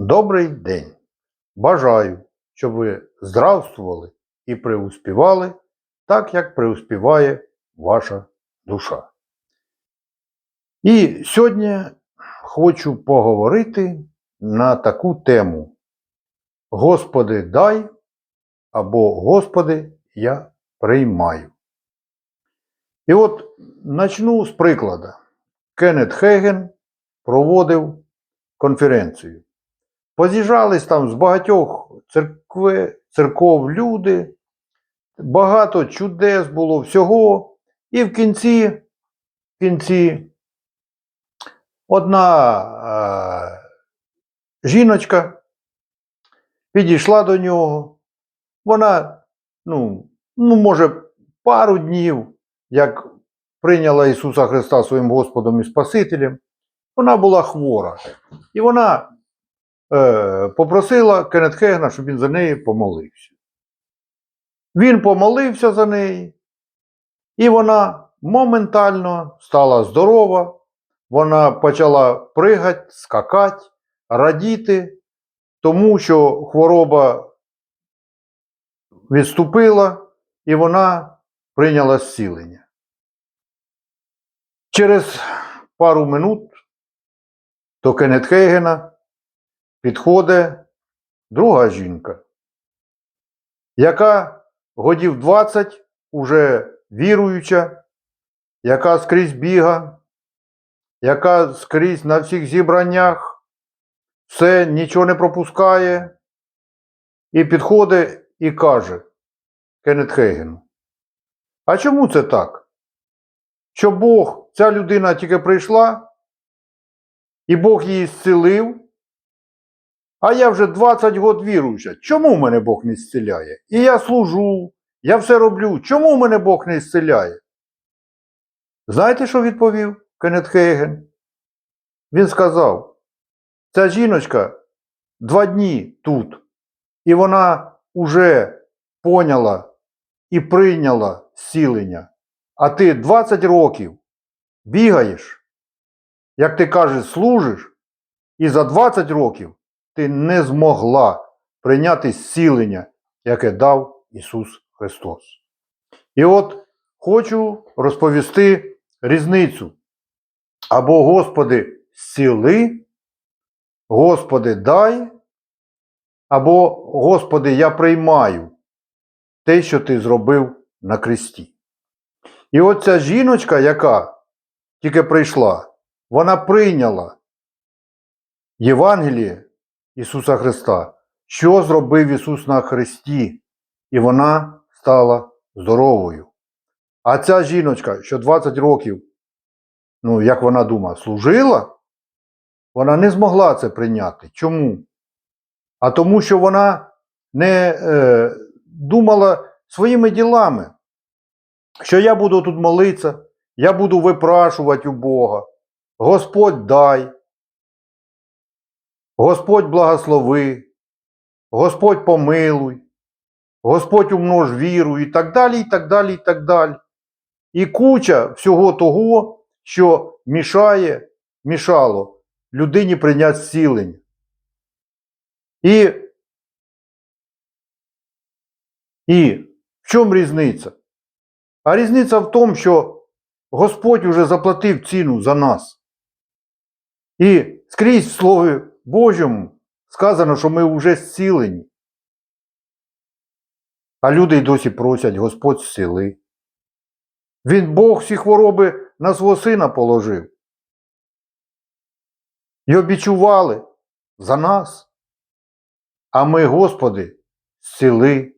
Добрий день! Бажаю, щоб ви здравствували і преуспівали так, як преуспіває ваша душа. І сьогодні хочу поговорити на таку тему Господи, дай або Господи, я приймаю. І от начну з прикладу. Кеннет Хеген проводив конференцію. Поз'їжджались там з багатьох церкви, церков люди, багато чудес було всього. І в кінці, в кінці одна е, жіночка підійшла до нього. Вона, ну, ну, може, пару днів, як прийняла Ісуса Христа своїм Господом і Спасителем, вона була хвора. І вона е, попросила Кеннет Хегна, щоб він за неї помолився. Він помолився за неї, і вона моментально стала здорова, вона почала пригати, скакати, радіти, тому що хвороба відступила, і вона прийняла зцілення. Через пару минут до Кеннет Хейгена підходить друга жінка, яка годів 20 уже віруюча, яка скрізь біга, яка скрізь на всіх зібраннях, все нічого не пропускає, і підходить і каже Кеннет Хейгену, а чому це так? Що Бог, ця людина тільки прийшла, і Бог її зцілив, а я вже 20 год віруюча. Чому мене Бог не зціляє? І я служу, я все роблю. Чому мене Бог не зціляє? Знаєте, що відповів Кеннет Хейген? Він сказав: ця жіночка два дні тут, і вона уже поняла і прийняла зцілення. А ти 20 років бігаєш, як ти кажеш, служиш, і за 20 років ти не змогла прийняти зцілення, яке дав Ісус Христос. І от хочу розповісти різницю. Або Господи, зціли, Господи, дай, або Господи, я приймаю те, що Ти зробив на кресті. І от ця жіночка, яка тільки прийшла, вона прийняла Євангеліє Ісуса Христа, що зробив Ісус на Христі, і вона стала здоровою. А ця жіночка, що 20 років, ну, як вона думає, служила, вона не змогла це прийняти. Чому? А тому, що вона не е, думала своїми ділами що я буду тут молитися, я буду випрашувати у Бога. Господь дай, Господь благослови, Господь помилуй, Господь умнож віру і так далі, і так далі, і так далі. І куча всього того, що мішає, мішало людині прийняти зцілення. І, і в чому різниця? А різниця в тому, що Господь уже заплатив ціну за нас. І скрізь в Слові Божому сказано, що ми вже зцілені. А люди й досі просять Господь зціли. Він Бог всі хвороби на свого сина положив. І обічували за нас. А ми, Господи, зціли.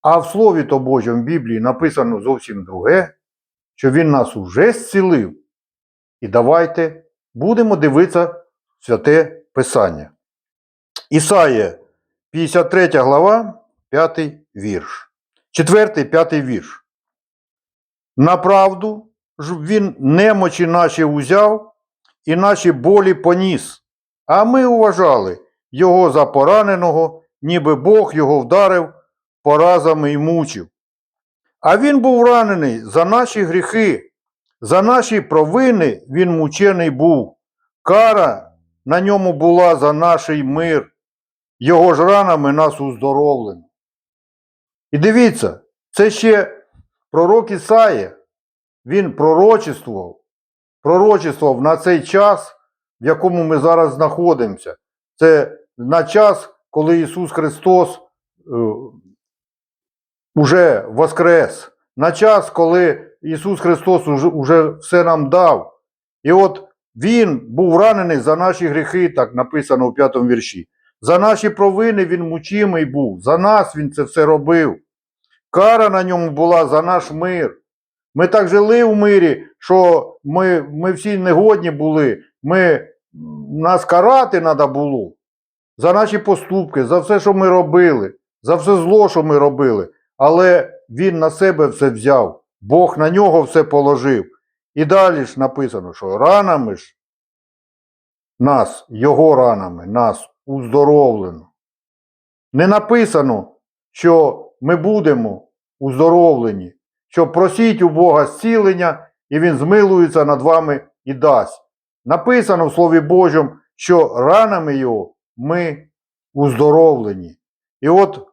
А в Слові то Божому в Біблії написано зовсім друге, що Він нас уже зцілив. І давайте будемо дивитися святе Писання. Ісаїя, 53 глава, 5 вірш. 4, 5 вірш. Направду ж він немочі наші узяв і наші болі поніс. А ми вважали його за пораненого, ніби Бог його вдарив поразами й мучив. А він був ранений за наші гріхи, за наші провини він мучений був. Кара на ньому була за наший мир, його ж ранами нас уздоровлено. І дивіться, це ще пророк Ісаїя, він пророчествував, пророчествував на цей час, в якому ми зараз знаходимося. Це на час, коли Ісус Христос е, уже воскрес, на час, коли Ісус Христос уже, уже все нам дав. І от Він був ранений за наші гріхи, так написано у п'ятому вірші. За наші провини Він мучимий був, за нас Він це все робив. Кара на ньому була за наш мир. Ми так жили в мирі, що ми, ми всі негодні були. Ми, нас карати треба було за наші поступки, за все, що ми робили, за все зло, що ми робили. Але він на себе все взяв, Бог на нього все положив. І далі ж написано, що ранами ж нас, його ранами, нас уздоровлено. Не написано, що ми будемо уздоровлені, що просіть у Бога зцілення, і Він змилується над вами і дасть. Написано в Слові Божому, що ранами його ми уздоровлені. І от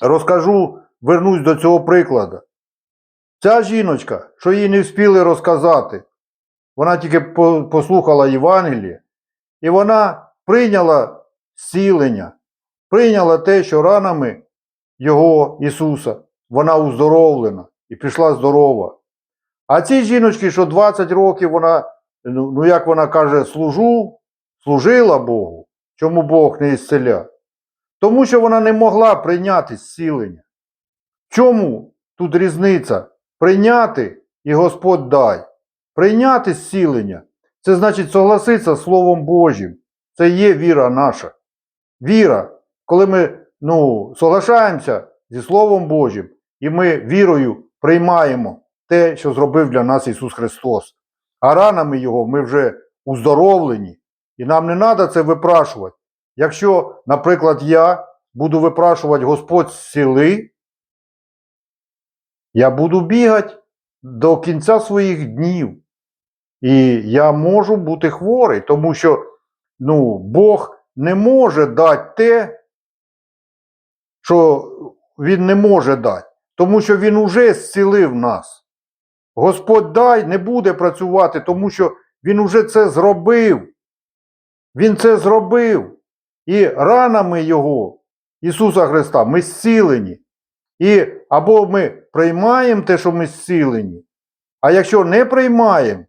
розкажу, вернусь до цього прикладу. Ця жіночка, що їй не вспіли розказати, вона тільки послухала Євангеліє, і вона прийняла зцілення, прийняла те, що ранами його Ісуса, вона уздоровлена і пішла здорова. А цій жіночці, що 20 років вона, ну ну, як вона каже, служу, служила Богу, чому Бог не ісцеля? Тому що вона не могла прийняти зцілення. Чому тут різниця? Прийняти і Господь дай. Прийняти зцілення це значить согласитися з Словом Божим. Це є віра наша. Віра, коли ми ну, соглашаємося зі Словом Божим, і ми вірою приймаємо те, що зробив для нас Ісус Христос. А ранами Його ми вже уздоровлені, і нам не треба це випрашувати. Якщо, наприклад, я буду випрашувати Господь зціли, я буду бігати до кінця своїх днів. І я можу бути хворий, тому що ну, Бог не може дати те, що Він не може дати, тому що Він уже зцілив нас. Господь дай не буде працювати, тому що Він уже це зробив. Він це зробив. І ранами Його, Ісуса Христа, ми зцілені. І або ми приймаємо те, що ми зцілені, а якщо не приймаємо,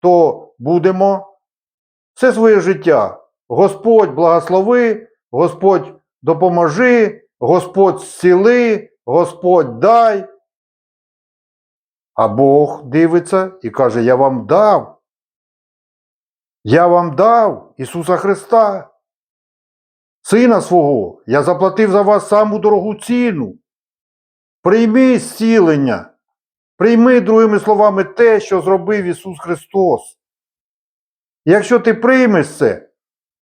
то будемо все своє життя. Господь благослови, Господь допоможи, Господь зціли, Господь дай. А Бог дивиться і каже: Я вам дав. Я вам дав Ісуса Христа, Сина свого. Я заплатив за вас саму дорогу ціну. Прийми зцілення. Прийми, другими словами, те, що зробив Ісус Христос. Якщо ти приймеш це,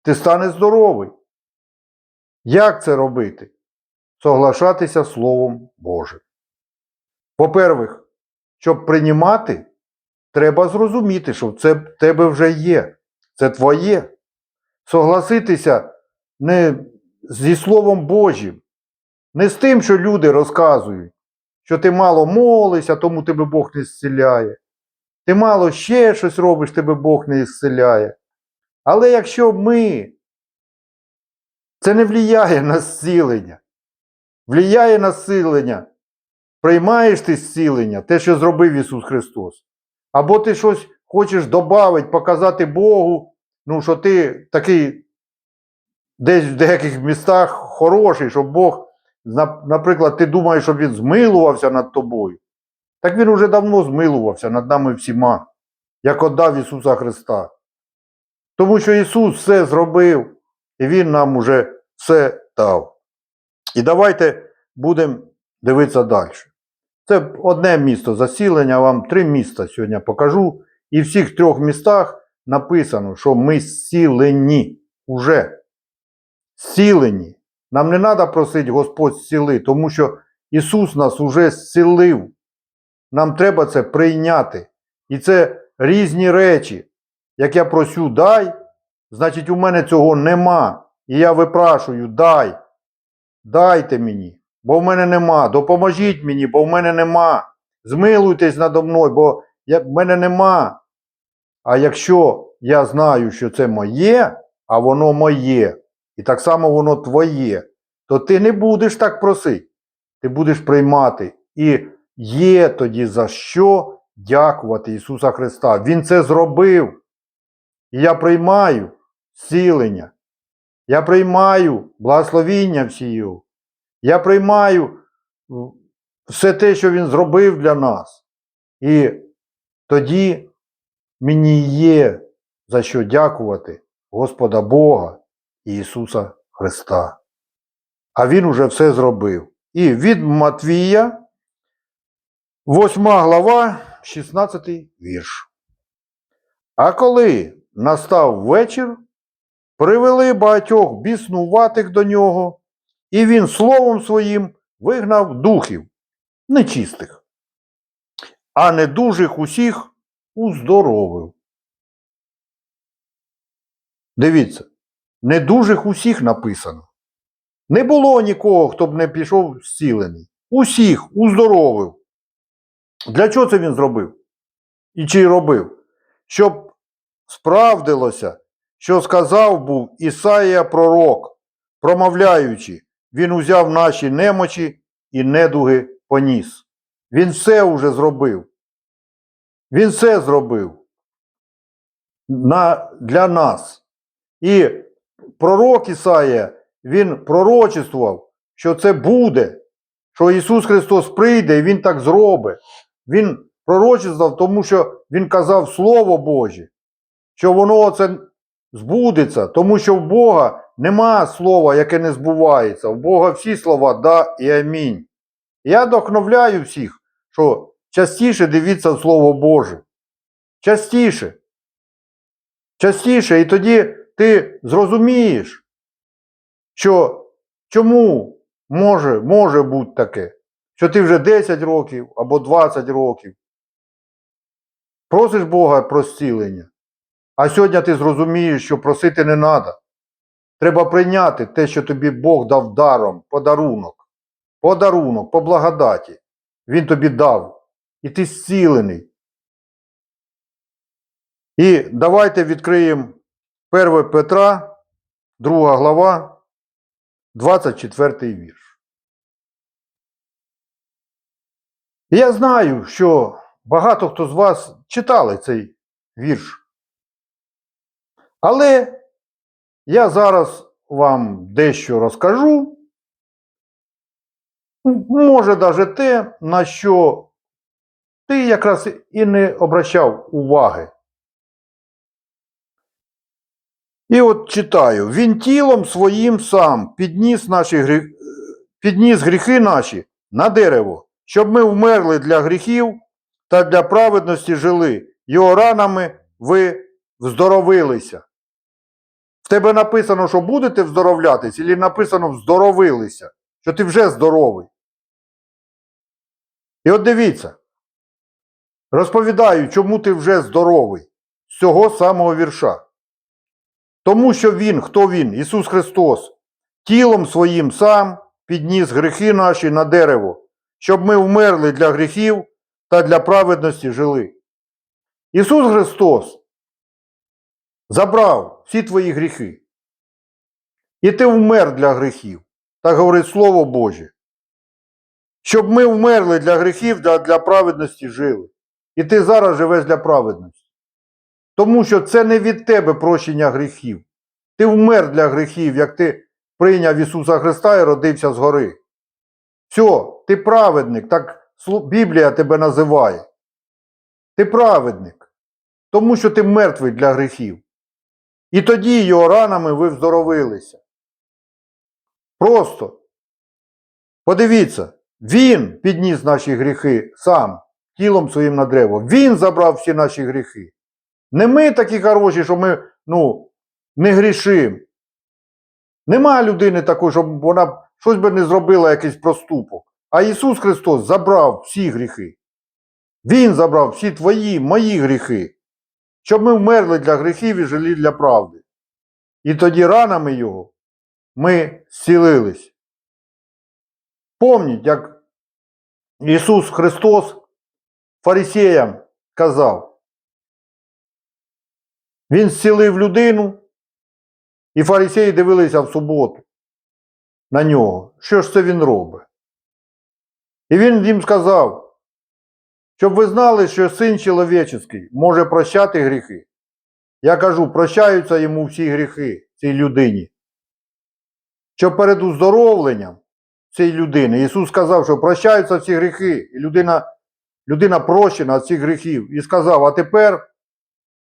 ти станеш здоровий. Як це робити? Соглашатися Словом Божим. По-перше, щоб приймати, треба зрозуміти, що це в тебе вже є. Це твоє. Согласитися не зі Словом Божим, не з тим, що люди розказують, що ти мало молишся, тому тебе Бог не зціляє. Ти мало ще щось робиш, тебе Бог не зціляє. Але якщо ми, це не влияє на зцілення, влияє на зцілення, приймаєш ти зцілення, те, що зробив Ісус Христос, або ти щось хочеш додати, показати Богу, ну, що ти такий десь в деяких містах хороший, щоб Бог, наприклад, ти думаєш, щоб Він змилувався над тобою. Так Він уже давно змилувався над нами всіма, як отдав Ісуса Христа. Тому що Ісус все зробив, і Він нам уже все дав. І давайте будемо дивитися далі. Це одне місто засілення, вам три міста сьогодні покажу. І в всіх трьох містах написано, що ми зцілені уже. Зцілені. Нам не треба просити Господь зціли, тому що Ісус нас уже зцілив. Нам треба це прийняти. І це різні речі. Як я просю, дай, значить у мене цього нема. І я випрашую, дай, дайте мені, бо в мене нема. Допоможіть мені, бо в мене нема. Змилуйтесь надо мною, бо я, в мене нема. А якщо я знаю, що це моє, а воно моє, і так само воно твоє, то ти не будеш так просити. Ти будеш приймати. І є тоді за що дякувати Ісуса Христа. Він це зробив. І я приймаю зцілення. Я приймаю благословіння всію. Я приймаю все те, що Він зробив для нас. І тоді мені є за що дякувати Господа Бога Ісуса Христа. А Він уже все зробив. І від Матвія, 8 глава, 16 вірш. А коли настав вечір, привели багатьох біснуватих до нього, і він словом своїм вигнав духів нечистих, а недужих усіх уздоровив. Дивіться, недужих усіх написано. Не було нікого, хто б не пішов зцілений. Усіх уздоровив. Для чого це він зробив? І чи робив? Щоб справдилося, що сказав був Ісаїя пророк, промовляючи, він узяв наші немочі і недуги поніс. Він все уже зробив. Він все зробив на, для нас. І пророк Ісаїя, він пророчествував, що це буде, що Ісус Христос прийде і Він так зробить. Він пророчествував, тому що Він казав Слово Боже, що воно це збудеться, тому що в Бога нема слова, яке не збувається. В Бога всі слова да і амінь. Я дохновляю всіх, що частіше дивіться Слово Боже. Частіше. Частіше, і тоді ти зрозумієш, що чому може, може бути таке, що ти вже 10 років або 20 років просиш Бога про зцілення, а сьогодні ти зрозумієш, що просити не треба. Треба прийняти те, що тобі Бог дав даром, подарунок, подарунок, по благодаті. Він тобі дав, і ти зцілений. І давайте відкриємо 1 Петра, 2 глава, 24 вірш. Я знаю, що багато хто з вас читали цей вірш. Але я зараз вам дещо розкажу. Може, навіть те, на що ти якраз і не обращав уваги. І от читаю: Він тілом своїм сам підніс, наші грі... підніс гріхи наші на дерево, щоб ми вмерли для гріхів та для праведності жили. Його ранами ви вздоровилися. В тебе написано, що будете вздоровлятись, і написано вздоровилися, що ти вже здоровий. І от дивіться, розповідаю, чому ти вже здоровий з цього самого вірша. Тому що Він, хто Він, Ісус Христос, тілом своїм сам підніс гріхи наші на дерево, щоб ми вмерли для гріхів та для праведності жили. Ісус Христос забрав всі твої гріхи. І ти вмер для гріхів, так говорить Слово Боже. Щоб ми вмерли для гріхів, для, для праведності жили. І ти зараз живеш для праведності. Тому що це не від тебе прощення гріхів. Ти вмер для гріхів, як ти прийняв Ісуса Христа і родився згори. Все, ти праведник, так Біблія тебе називає. Ти праведник, тому що ти мертвий для гріхів. І тоді його ранами ви вздоровилися. Просто подивіться, він підніс наші гріхи сам, тілом своїм на древо. Він забрав всі наші гріхи. Не ми такі хороші, що ми ну, не грішимо. Нема людини такої, щоб вона щось би не зробила, якийсь проступок. А Ісус Христос забрав всі гріхи. Він забрав всі твої, мої гріхи, щоб ми вмерли для гріхів і жили для правди. і тоді ранами Його ми зцілились. Помніть, як Ісус Христос фарисеям казав. Він зцілив людину, і фарисеї дивилися в суботу на нього. Що ж це він робить? І він їм сказав, щоб ви знали, що син чоловічий може прощати гріхи. Я кажу, прощаються йому всі гріхи цій людині. Що перед уздоровленням цієї людини Ісус сказав, що прощаються всі гріхи, і людина, людина прощена від цих гріхів. І сказав, а тепер,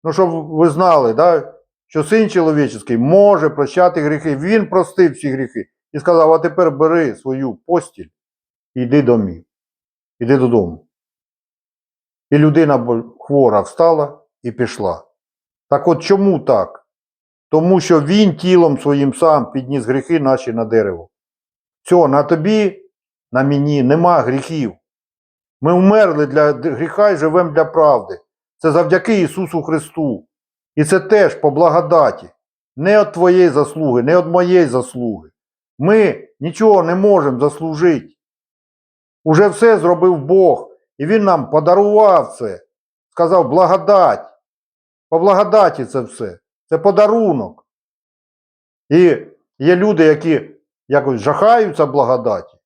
ну щоб ви знали, да, що син чоловічий може прощати гріхи. Він простив всі гріхи. І сказав, а тепер бери свою постіль і йди домів. Іди додому. І людина хвора встала і пішла. Так от чому так? Тому що він тілом своїм сам підніс гріхи наші на дерево. Все, на тобі, на мені нема гріхів. Ми вмерли для гріха і живемо для правди. Це завдяки Ісусу Христу. І це теж по благодаті. Не від твоєї заслуги, не від моєї заслуги. Ми нічого не можемо заслужити. Уже все зробив Бог, і Він нам подарував це. Сказав благодать. По благодаті це все. Це подарунок. І є люди, які якось жахаються благодаті.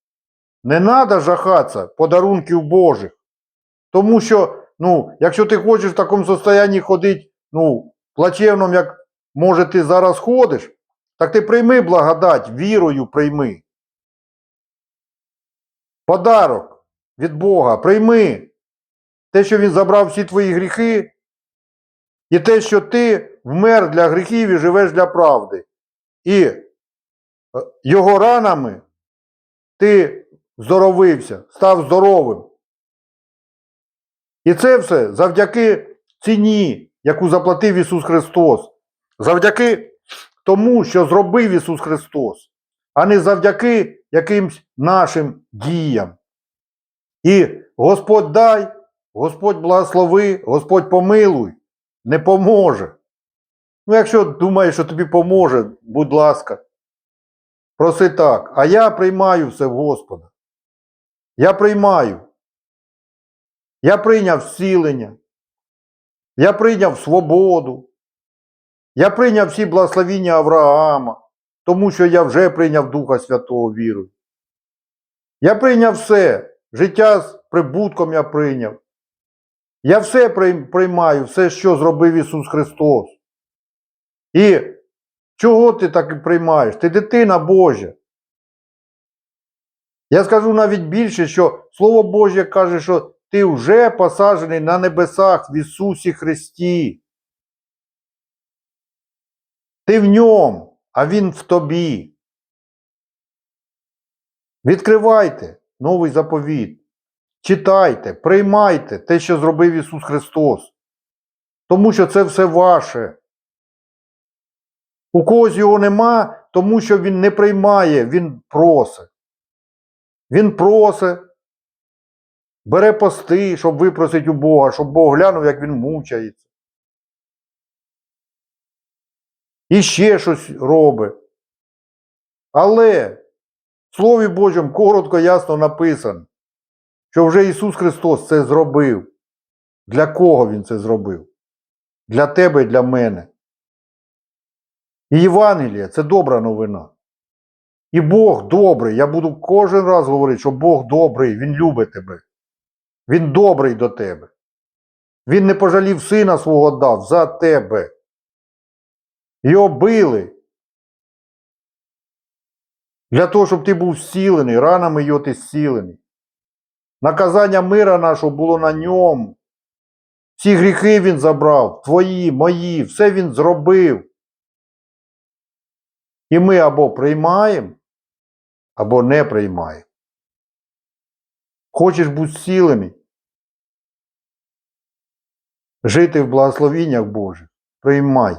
Не треба жахатися подарунків Божих. Тому що, ну, якщо ти хочеш в такому состоянні ходити, ну, плачевному, як може ти зараз ходиш, так ти прийми благодать, вірою прийми. Подарок від Бога, прийми те, що Він забрав всі твої гріхи, і те, що ти вмер для гріхів і живеш для правди. І е, його ранами ти здоровився, став здоровим. І це все завдяки ціні, яку заплатив Ісус Христос. Завдяки тому, що зробив Ісус Христос, а не завдяки якимсь нашим діям. І Господь дай, Господь благослови, Господь помилуй, не поможе. Ну, якщо думаєш, що тобі поможе, будь ласка, проси так. А я приймаю все в Господа. Я приймаю. Я прийняв зцілення. Я прийняв свободу. Я прийняв всі благословіння Авраама, тому що я вже прийняв Духа Святого вірою. Я прийняв все. Життя з прибутком я прийняв. Я все приймаю, все, що зробив Ісус Христос. І чого ти так приймаєш? Ти дитина Божа. Я скажу навіть більше, що Слово Боже каже, що ти вже посаджений на небесах в Ісусі Христі. Ти в ньому, а Він в тобі. Відкривайте новий заповіт. Читайте, приймайте те, що зробив Ісус Христос. Тому що це все ваше. У когось його нема, тому що він не приймає, він просить. Він просить, бере пости, щоб випросити у Бога, щоб Бог глянув, як він мучається. І ще щось робить. Але в Слові Божому коротко, ясно написано, що вже Ісус Христос це зробив. Для кого Він це зробив? Для тебе і для мене. І Євангеліє це добра новина. І Бог добрий. Я буду кожен раз говорити, що Бог добрий, Він любить тебе. Він добрий до тебе. Він не пожалів сина свого дав за тебе. Його били. Для того, щоб ти був зцілений, ранами його ти зцілений. Наказання мира нашого було на ньому. Всі гріхи він забрав, твої, мої, все він зробив. І ми або приймаємо, або не приймаємо. Хочеш бути зцілений, жити в благословіннях Божих, приймай.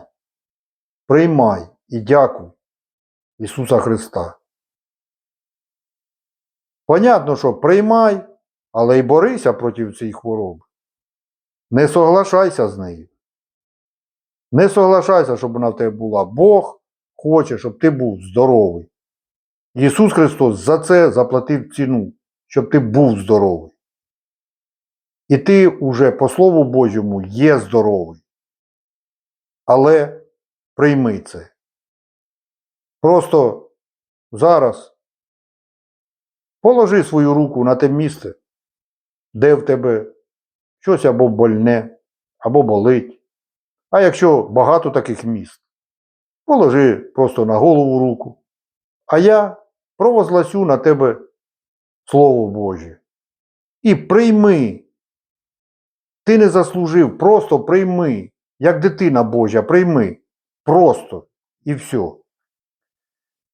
Приймай і дякуй Ісуса Христа. Понятно, що приймай, але й борися проти цієї хвороби. Не соглашайся з нею. Не соглашайся, щоб вона в тебе була. Бог хоче, щоб ти був здоровий. Ісус Христос за це заплатив ціну, щоб ти був здоровий. І ти уже, по Слову Божому, є здоровий. Але прийми це. Просто зараз положи свою руку на те місце, де в тебе щось або больне, або болить. А якщо багато таких міст, положи просто на голову руку. А я провозгласю на тебе Слово Боже. І прийми. Ти не заслужив, просто прийми, як дитина Божа, прийми. Просто і все.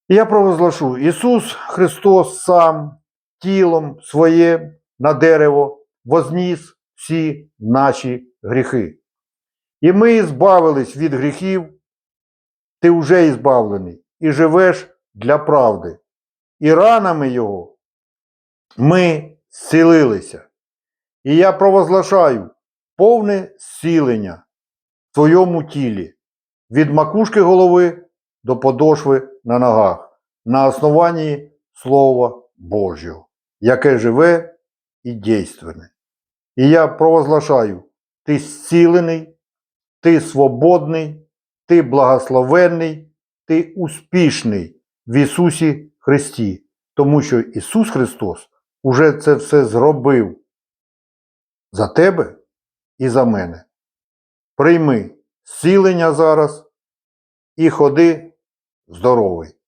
І я провозглашу, Ісус Христос сам тілом своє на дерево возніс всі наші гріхи. І ми збавились від гріхів, ти вже ізбавлений, і живеш для правди. І ранами Його ми зцілилися. І я провозглашаю повне зцілення в твоєму тілі від макушки голови до подошви на ногах на основанні Слова Божого, яке живе і дійственне. І я провозглашаю, ти зцілений, ти свободний, ти благословенний, ти успішний в Ісусі Христі, тому що Ісус Христос уже це все зробив за тебе і за мене. Прийми зцілення зараз і ходи здоровий.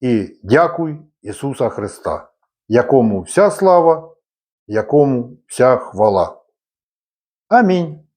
І дякуй Ісуса Христа, якому вся слава, якому вся хвала. Амінь.